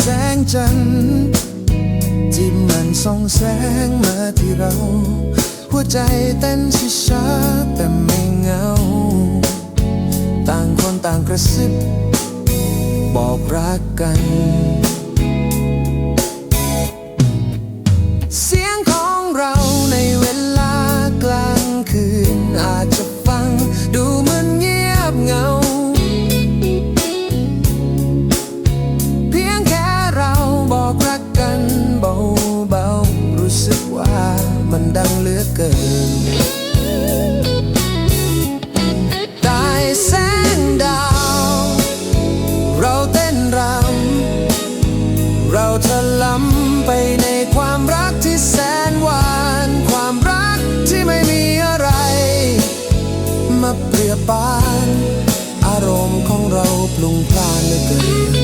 แสงจันทร์ที่มันส่องแสงมาที่เรา หัวใจเต้นช้าแต่ไม่เงา ต่างคนต่างกระซิบ บอกรักกัน เกิน ได้แสงดาว เราเต้นรำ เราทะล้ำไปในความรักที่แสนหวาน ความรักที่ไม่มีอะไร มาเปรียบปาน อารมณ์ของเราพลุงพล่านเหลือเกิน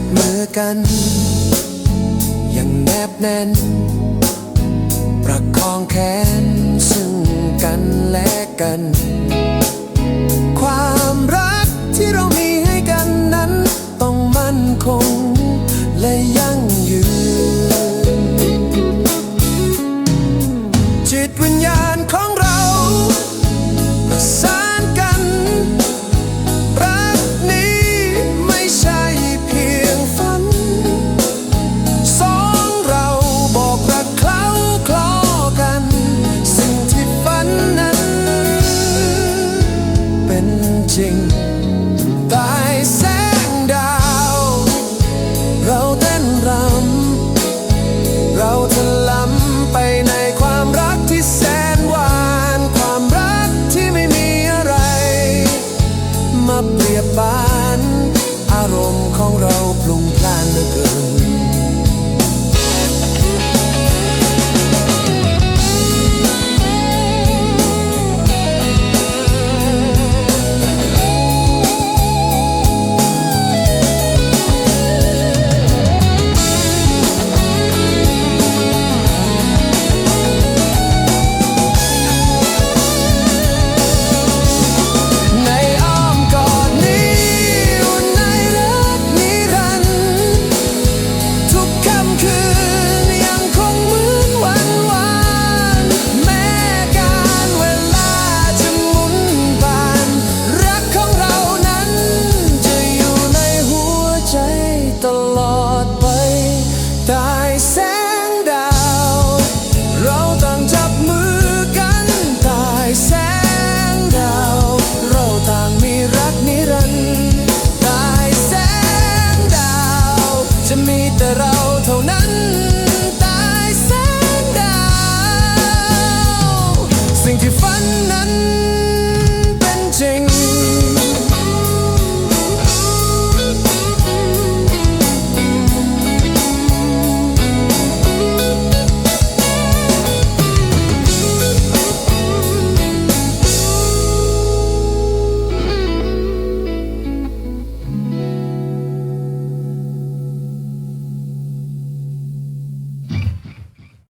บมือกัน อย่างแนบแน่น ประคองแขนซึ่งกันและกัน จริงใต้แสงดาว เราเต้นรำ เราทะล้ำไปในความรักที่แสนหวาน ความรักที่ไม่มีอะไร มาเปรียบบาน อารมณ์ของเรา